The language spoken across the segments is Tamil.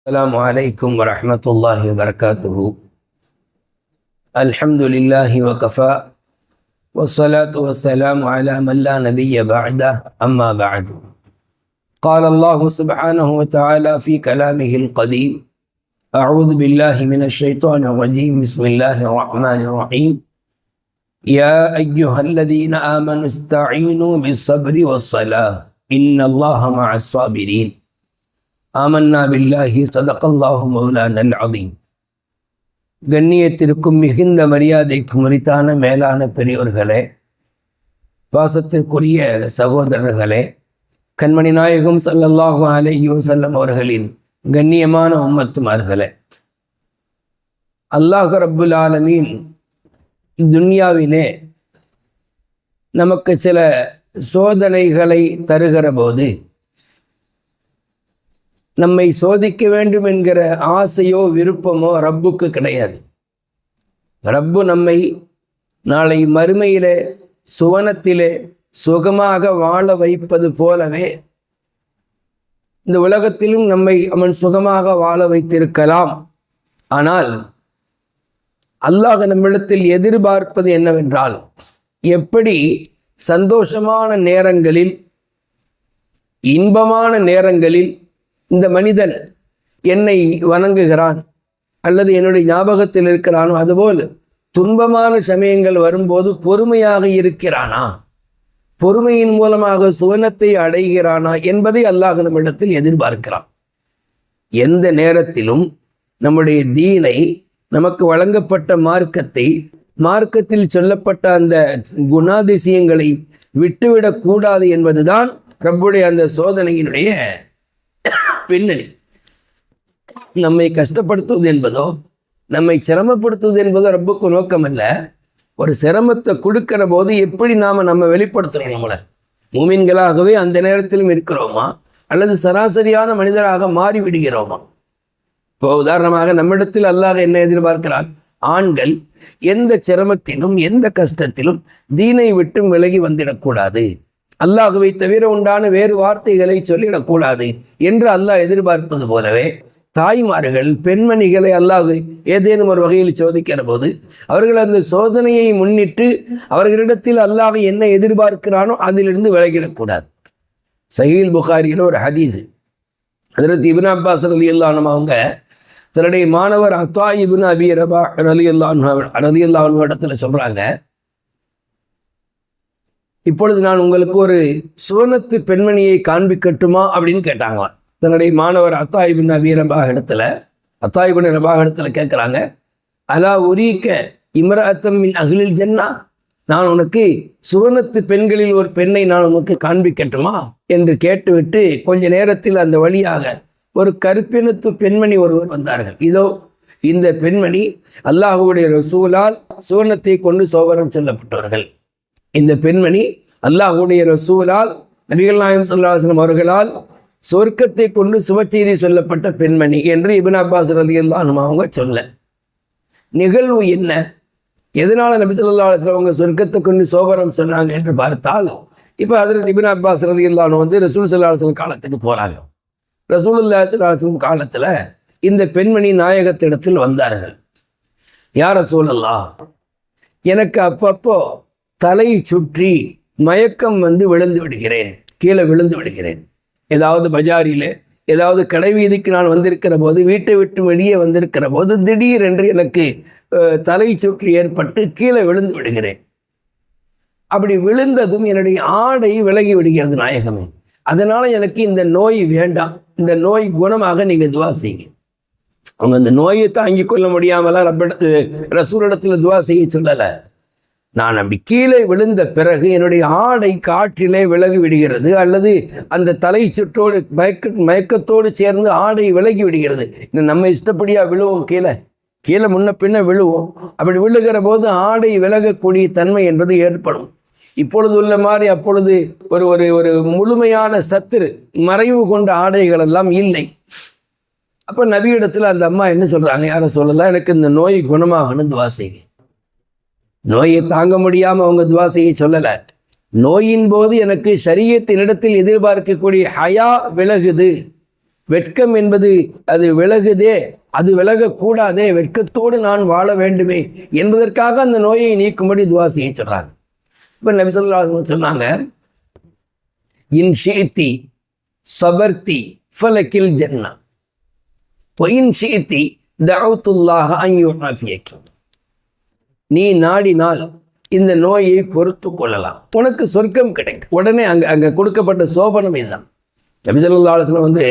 السلام عليكم ورحمة الله وبركاته. الحمد لله وكفى والصلاة والسلام على من لا نبي بعده أما بعد. قال الله سبحانه وتعالى في كلامه القديم أعوذ بالله من الشيطان الرجيم بسم الله الرحمن الرحيم. يا أيها الذين آمنوا استعينوا بالصبر والصلاة إن الله مع الصابرين. ஆமன்னா பில்லாஹி சதகல்லாஹு மௌலானல் அதீம் கண்ணியத்திற்கும் மிகுந்த மரியாதைக்கும் உரித்தான மேலான பெரியோர்களே பாசத்திற்குரிய சகோதரர்களே கண்மணி நாயகம் சல்லல்லாஹு அலையோ செல்லம் அவர்களின் கண்ணியமான உம்மத்துமார்களே அல்லாஹ் ரப்புல் ஆலமீன் துன்யாவிலே நமக்கு சில சோதனைகளை தருகிற போது நம்மை சோதிக்க வேண்டும் என்கிற ஆசையோ விருப்பமோ ரப்புக்கு கிடையாது. ரப்பு நம்மை நாளை மறுமையிலே சுவனத்திலே சுகமாக வாழ வைப்பது போலவே இந்த உலகத்திலும் நம்மை அவன் சுகமாக வாழ வைத்திருக்கலாம். ஆனால் அல்லாஹ் நம்மிடத்தில் எதிர்பார்ப்பது என்னவென்றால் எப்படி சந்தோஷமான நேரங்களில் இன்பமான நேரங்களில் இந்த மனிதன் என்னை வணங்குகிறான் அல்லது என்னுடைய ஞாபகத்தில் இருக்கிறானோ அதுபோல் துன்பமான சமயங்கள் வரும்போது பொறுமையாக இருக்கிறானா? பொறுமையின் மூலமாக சுவனத்தை அடைகிறானா என்பதை அல்லாஹ் நம்மிடத்தில் எதிர்பார்க்கிறான். எந்த நேரத்திலும் நம்முடைய தீனை நமக்கு வழங்கப்பட்ட மார்க்கத்தை மார்க்கத்தில் சொல்லப்பட்ட அந்த குணாதிசயங்களை விட்டுவிடக்கூடாது என்பதுதான் ரப்புடைய அந்த சோதனையினுடைய பின்னணி நம்மை கஷ்டப்படுத்துவது என்பதோ நம்மை சிரமப்படுத்துவது என்பதோ ரப்புக்கு நோக்கம் அல்ல ஒரு சிரமத்தை கொடுக்கிற போது எப்படி நாம் நம்ம வெளிப்படுத்துகிறோம் நம்மளை? மூமின்களாகவே அந்த நேரத்திலும் இருக்கிறோமா? அல்லது சராசரியான மனிதராக மாறிவிடுகிறோமா? இப்போ உதாரணமாக நம்மிடத்தில் அல்லாஹ் என்ன எதிர்பார்க்கிறான்? ஆண்கள் எந்த சிரமத்திலும் எந்த கஷ்டத்திலும் தீனை விட்டும் விலகி வந்திடக்கூடாது. அல்லாஹுவை தவிர உண்டான வேறு வார்த்தைகளை சொல்லிடக்கூடாது என்று அல்லாஹ் எதிர்பார்ப்பது போலவே தாய்மார்கள் பெண்மணிகளை அல்லாஹ் ஏதேனும் ஒரு வகையில் சோதிக்கிற போது அவர்கள் அந்த சோதனையை முன்னிட்டு அவர்களிடத்தில் அல்லாஹ் என்ன எதிர்பார்க்கிறானோ அதிலிருந்து விலகிடக்கூடாது. சஹீல் புகாரியில் ஒரு ஹதீஸ். அதில் இபின் அப்பாஸ் அலி அல்லானும் அவங்க தன்னுடைய மாணவர் அத்வா இபின் அபி ரபா அலி அல்லா அலி அல்லான் இடத்துல சொல்கிறாங்க இப்பொழுது நான் உங்களுக்கு ஒரு சுவனத்து பெண்மணியை காண்பிக்கட்டுமா அப்படின்னு கேட்டாங்களாம் தன்னுடைய மாணவர் அத்தாயிபின் வீரபாக இடத்துல அத்தாயிபின் ரபாக இடத்துல கேட்குறாங்க அலா உரிக்க இமராத்தம் மின் அகிலில் ஜன்னா? நான் உனக்கு சுவனத்து பெண்களில் ஒரு பெண்ணை நான் உனக்கு காண்பிக்கட்டுமா? என்று கேட்டுவிட்டு கொஞ்ச நேரத்தில் அந்த வழியாக ஒரு கருப்பினத்து பெண்மணி ஒருவர் வந்தார்கள். இதோ இந்த பெண்மணி அல்லாஹுடைய ரசூலால் சுவனத்தை கொண்டு சோபனம் செல்லப்பட்டவர்கள். இந்த பெண்மணி அல்லாஹுடைய ரசூலால் நபிகள் நாயம் சொல்லாசனம் அவர்களால் சொர்க்கத்தை கொண்டு சுபச்செய்தி சொல்லப்பட்ட பெண்மணி என்று இபின் அப்பாஸ் ரலி அல்லாஹ் அவங்க சொல்ல. நிகழ்வு என்ன? எதனால நபி சொல்லா அலுவலம் அவங்க சொர்க்கத்தை கொண்டு சோபரம் சொன்னாங்க என்று பார்த்தால் இப்போ அதில் இபின் அப்பாஸ் ரலி அல்லாஹ் வந்து ரசூல் சல்லா அலுவலம் காலத்துக்கு போகிறாங்க ரசூலுல்லா சல்லாஹம் காலத்தில் இந்த பெண்மணி நாயகத்திடத்தில் வந்தார்கள். யார் ரசூலல்லா எனக்கு அப்பப்போ தலை சுற்றி மயக்கம் வந்து விழுந்து விடுகிறேன். கீழே விழுந்து விடுகிறேன். ஏதாவது பஜாரில் ஏதாவது கடை வீதிக்கு நான் வந்திருக்கிற போது வீட்டை விட்டு வெளியே வந்திருக்கிற போது திடீரென்று எனக்கு தலை சுற்றி ஏற்பட்டு கீழே விழுந்து விடுகிறேன். அப்படி விழுந்ததும் என்னுடைய ஆடை விலகி விடுகிறது நாயகமே. அதனால் எனக்கு இந்த நோய் வேண்டாம். இந்த நோய் குணமாக நீங்கள் துவா செய்யுங்க. அவங்க இந்த நோயை தாங்கிக் கொள்ள முடியாமலாம் ரப்பிட ரசூலிடத்தில் துவா செய்ய சொல்லலை. நான் அப்படி கீழே விழுந்த பிறகு என்னுடைய ஆடை காற்றிலே விலகி விடுகிறது அல்லது அந்த தலை சுற்றோடு மயக்க மயக்கத்தோடு சேர்ந்து ஆடை விலகி விடுகிறது. நம்ம இஷ்டப்படியாக விழுவோம் கீழே. கீழே முன்ன பின்ன விழுவோம். அப்படி விழுகிற போது ஆடை விலகக்கூடிய தன்மை என்பது ஏற்படும். இப்பொழுது உள்ள மாதிரி அப்பொழுது ஒரு ஒரு ஒரு முழுமையான சத்துரு மறைவு கொண்ட ஆடைகள் எல்லாம் இல்லை. அப்போ நபியிடத்தில் அந்த அம்மா என்ன சொல்கிறாங்க யாரை சொல்லலாம் எனக்கு இந்த நோய் குணமாகணும் துவாசைங்க நோயை தாங்க முடியாமல் அவங்க துவா செய்ய சொல்லலை. நோயின் போது எனக்கு சரியத்தினிடத்தில் எதிர்பார்க்கக்கூடிய ஹயா விலகுது. வெட்கம் என்பது அது விலகுதே அது விலகக்கூடாதே வெட்கத்தோடு நான் வாழ வேண்டுமே என்பதற்காக அந்த நோயை நீக்கும்படி துவா செய்ய இப்போ நபிசல்லா சொன்னாங்க இன் ஷீத்தி சபர்த்தி ஃபலக்கில் ஜன்னா. பொயின் ஷீத்தி தவுத்துல்லாக அங்கியுனாஃபியக்கி நீ நாடினால் இந்த நோயை பொறுத்து கொள்ளலாம். உனக்கு சொர்க்கம் கிடைக்கும். உடனே அங்கே அங்கே கொடுக்கப்பட்ட சோபனம் இதுதான். நபிசல்லா ஆலோசனை வந்து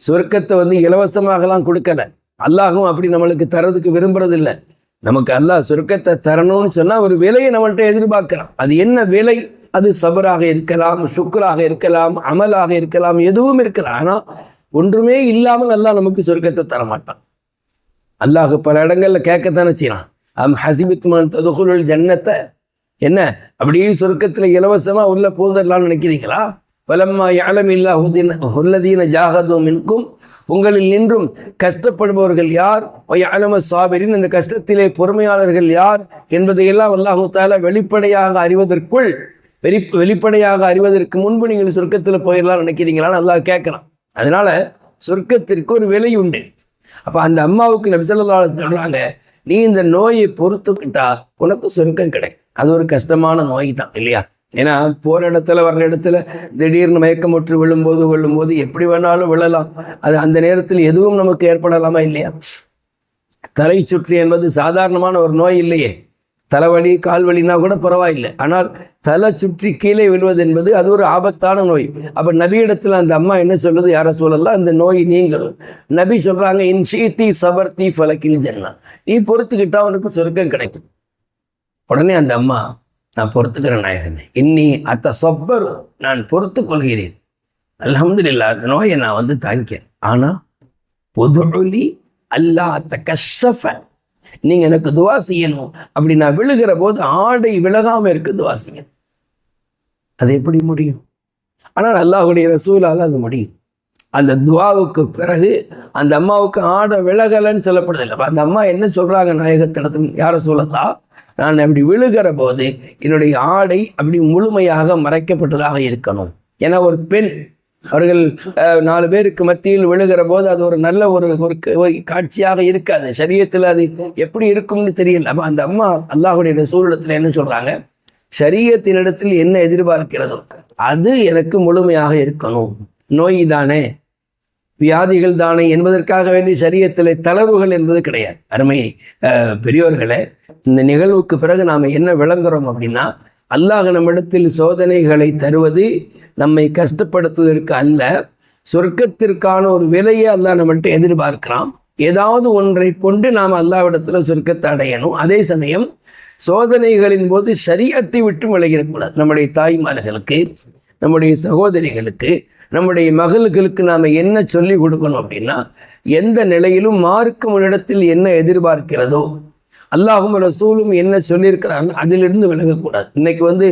சொர்க்கத்தை வந்து இலவசமாகலாம் கொடுக்கல. அல்லாஹும் அப்படி நம்மளுக்கு தரதுக்கு விரும்புறதில்லை. நமக்கு அல்லாஹ் சொர்க்கத்தை தரணும்னு சொன்னால் ஒரு விலையை நம்மள்கிட்ட எதிர்பார்க்கலாம் அது என்ன விலை? அது சபராக இருக்கலாம் சுக்கராக இருக்கலாம் அமலாக இருக்கலாம் எதுவும் இருக்கலாம். ஆனால் ஒன்றுமே இல்லாமல் அல்லாஹ் நமக்கு சொர்க்கத்தை தரமாட்டான். அல்லாஹ் பல இடங்களில் கேட்கத்தானே செய்யலாம் அம் ஹசிபித்மான் ததுகுலுல் ஜன்னத்தை? என்ன? அப்படியே சொர்க்கத்தில் இலவசமாக உள்ள போதரலாம்னு நினைக்கிறீங்களா? வலம்மா யாழம் இல்லா ஹுல்லதீன ஜாகதோ மின்கும் உங்களில் நின்றும் கஷ்டப்படுபவர்கள் யார்? யாழம சாபரின் இந்த கஷ்டத்திலே பொறுமையாளர்கள் யார்? என்பதையெல்லாம் அல்லாஹு வெளிப்படையாக அறிவதற்குள் வெளி வெளிப்படையாக அறிவதற்கு முன்பு நீங்கள் சொர்க்கத்தில் போயிடலாம் நினைக்கிறீங்களான்னு அல்லாஹ் கேட்குறான். அதனால சொர்க்கத்திற்கு ஒரு விலை உண்டு. அப்போ அந்த அம்மாவுக்கு நபிசல்லா சொல்கிறாங்க நீ இந்த நோயை பொறுத்துக்கிட்டா உனக்கு சுருக்கம் கிடைக்கும். அது ஒரு கஷ்டமான நோய் தான் இல்லையா? ஏன்னா போகிற இடத்துல வர்ற இடத்துல திடீர்னு மயக்கமுற்று விழும்போது விழும்போது எப்படி வேணாலும் விழலாம். அது அந்த நேரத்தில் எதுவும் நமக்கு ஏற்படலாமா இல்லையா? தலை சுற்றி என்பது சாதாரணமான ஒரு நோய் இல்லையே. தலைவலி கால்வலினா கூட பரவாயில்லை. ஆனால் தலை சுற்றி கீழே விழுவது என்பது அது ஒரு ஆபத்தான நோய். அப்போ நபியிடத்தில் அந்த அம்மா என்ன சொல்லுது? யார சொல்லலாம் அந்த நோய் நீங்களும் நபி சொல்கிறாங்க இன் சீத்தி சபர்த்தி ஃபலக்கில் ஜன்னா நீ பொறுத்துக்கிட்டா உனக்கு சொர்க்கம் கிடைக்கும். உடனே அந்த அம்மா நான் பொறுத்துக்கிறேன் நாயகனே. இன்னி அத்த சொப்பர் நான் பொறுத்து கொள்கிறேன். அலமதுல்லா அந்த நோயை நான் வந்து தாங்கிக்கிறேன். ஆனால் பொதுலி அல்லா அத்த கஷ்டஃபன் நீங்கள் எனக்கு துவா செய்யணும். அப்படி நான் விழுகிற போது ஆடை விலகாமல் இருக்க துவா செய்யணும். அது எப்படி முடியும்? ஆனால் அல்லாஹுடைய ரசூலால் அது முடியும். அந்த துவாவுக்கு பிறகு அந்த அம்மாவுக்கு ஆடை விலகலைன்னு சொல்லப்படுதில்லை அந்த அம்மா என்ன சொல்கிறாங்க நாயகத்திடத்தில்? யாரை சொல்லலாம் நான் அப்படி விழுகிற போது என்னுடைய ஆடை அப்படி முழுமையாக மறைக்கப்பட்டதாக இருக்கணும். ஏன்னா ஒரு பெண் அவர்கள் நாலு பேருக்கு மத்தியில் விழுகிற போது அது ஒரு நல்ல ஒரு ஒரு காட்சியாக இருக்காது. சரியத்தில் அது எப்படி இருக்கும்னு தெரியல. அப்போ அந்த அம்மா அல்லாஹுடைய சூழலத்தில் என்ன சொல்றாங்க? சரியத்தினிடத்தில் என்ன எதிர்பார்க்கிறதோ அது எனக்கு முழுமையாக இருக்கணும். நோய் தானே. வியாதிகள் தானே என்பதற்காக வேண்டி சரியத்தில் தளர்வுகள் என்பது கிடையாது. அருமை பெரியோர்களே இந்த நிகழ்வுக்கு பிறகு நாம் என்ன விளங்குறோம் அப்படின்னா அல்லாஹ் நம்மிடத்தில் சோதனைகளை தருவது நம்மை கஷ்டப்படுத்துவதற்கு அல்ல சொர்க்கத்திற்கான ஒரு விலையை அல்லாஹ் நம்மள்கிட்ட எதிர்பார்க்கிறான். ஏதாவது ஒன்றை கொண்டு நாம் அல்லாவிடத்தில் சொர்க்கத்தை அடையணும். அதே சமயம் சோதனைகளின் போது சரியத்தை விட்டு விலகிடக்கூடாது. நம்முடைய தாய்மார்களுக்கு நம்முடைய சகோதரிகளுக்கு நம்முடைய மகள்களுக்கு நாம் என்ன சொல்லி கொடுக்கணும் அப்படின்னா எந்த நிலையிலும் மார்க்கும் இடத்தில் என்ன எதிர்பார்க்கிறதோ அல்லாஹும் ரசூலும் என்ன சொல்லியிருக்கிறாங்க அதிலிருந்து விலகக்கூடாது. இன்னைக்கு வந்து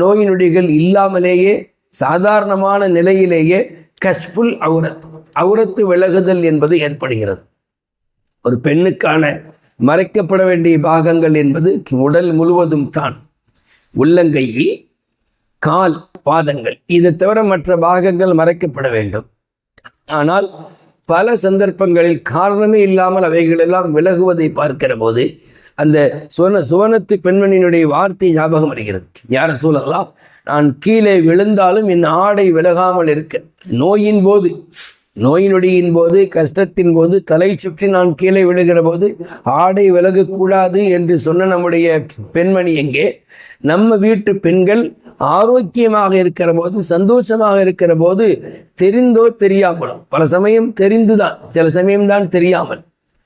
நோய் நொடிகள் இல்லாமலேயே சாதாரணமான நிலையிலேயே கஷ்புல் அவுரத் அவுரத்து விலகுதல் என்பது ஏற்படுகிறது. ஒரு பெண்ணுக்கான மறைக்கப்பட வேண்டிய பாகங்கள் என்பது உடல் முழுவதும் தான். உள்ளங்கை கால் பாதங்கள் இதை தவிர மற்ற பாகங்கள் மறைக்கப்பட வேண்டும். ஆனால் பல சந்தர்ப்பங்களில் காரணமே இல்லாமல் அவைகளெல்லாம் விலகுவதை பார்க்கிற போது அந்த சுவன சுவனத்து பெண்மணியினுடைய வார்த்தை ஞாபகம் வருகிறது. யார சூழலாம் நான் கீழே விழுந்தாலும் என் ஆடை விலகாமல் இருக்க. நோயின் போது நோயினுடையின் போது கஷ்டத்தின் போது தலை சுற்றி நான் கீழே விழுகிற போது ஆடை விலகக்கூடாது என்று சொன்ன நம்முடைய பெண்மணி எங்கே? நம்ம வீட்டு பெண்கள் ஆரோக்கியமாக இருக்கிற போது சந்தோஷமாக இருக்கிற போது தெரிந்தோ தெரியாமலும் பல சமயம் தெரிந்துதான் சில சமயம் தான் தெரியாமல்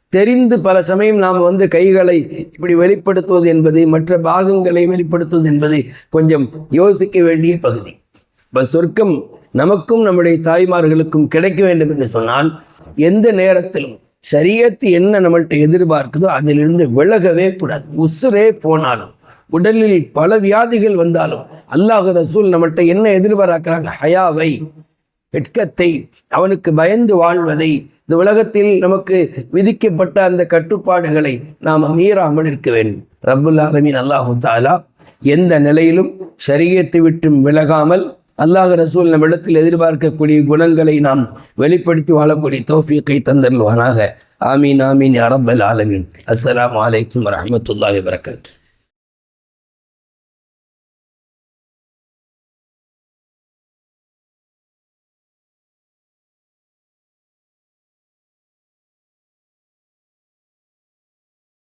தெரிந்து பல சமயம் நாம் வந்து கைகளை இப்படி வெளிப்படுத்துவது என்பது மற்ற பாகங்களை வெளிப்படுத்துவது என்பது கொஞ்சம் யோசிக்க வேண்டிய பகுதி. இப்போ சொர்க்கம் நமக்கும் நம்முடைய தாய்மார்களுக்கும் கிடைக்க வேண்டும் என்று சொன்னால் எந்த நேரத்திலும் சரியத்து என்ன நம்மள்கிட்ட எதிர்பார்க்குதோ அதிலிருந்து விலகவே கூடாது. உசுரே போனாலும் உடலில் பல வியாதிகள் வந்தாலும் அல்லாஹ் ரசூல் நம்மள்கிட்ட என்ன எதிர்பார்க்கிறாங்க? ஹயாவை. வெட்கத்தை அவனுக்கு பயந்து வாழ்வதை இந்த உலகத்தில் நமக்கு விதிக்கப்பட்ட அந்த கட்டுப்பாடுகளை நாம் மீறாமல் இருக்க வேண்டும். ரபுல் ஆலமின் அல்லாஹு தாலா எந்த நிலையிலும் சரியத்தை விட்டும் விலகாமல் அல்லாஹ் ரசூல் நம்மிடத்தில் எதிர்பார்க்கக்கூடிய குணங்களை நாம் வெளிப்படுத்தி வாழக்கூடிய தோஃபியக்கை தந்தல்வானாக ஆமீன் ஆமீன் அரபல் ஆலமீன். அஸ்லாம் வலைக்கம் வரமத்துல்லாஹி வரகாத்து